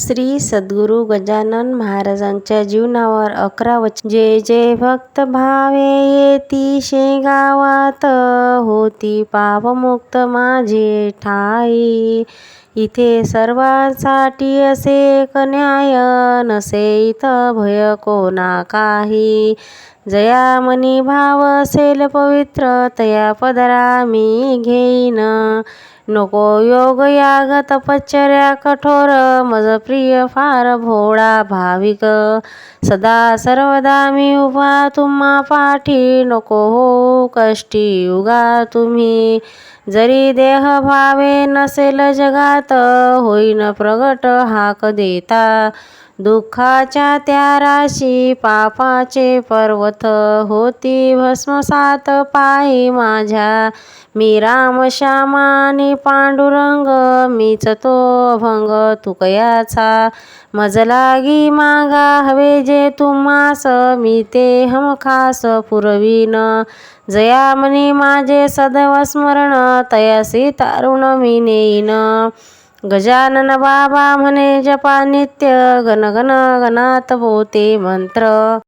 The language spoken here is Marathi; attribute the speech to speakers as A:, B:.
A: श्री सद्गुरू गजानन महाराजांच्या जीवनावर अकरा वचन. जे जे भक्त भावे येती शेगावात होती पापमुक्त माझे ठाई. इथे सर्वांसाठी असे एक न्याय नसे इथं भय कोणा काही. जया मनी भाव असेल पवित्र तया पदरा मी घेईन. नको योग याग तपश्चर्या कठोर मज प्रिय फार भोळा भाविक. सदा सर्वदा मी उभा तुम्हा पाठी नको हो कष्टी युगा तुम्ही. जरी देह भावे नसेल जगात होईन प्रगट हाक देता. दुःखाच्या त्या राशी पापाचे पर्वत होती भस्मसात पायी माझ्या. मी राम श्यामानी पांडुरंग मीच तो भंग तुकयाचा. मजलागी मागा हवे जे तुम्हास मी ते हमखास पुरवीन. जयामनी माझे सदैव स्मरण तयासी तारुण मी नेईन गजानन बाबा म्हणे जपा नित्य घन घनात गणात बोते मंत्र.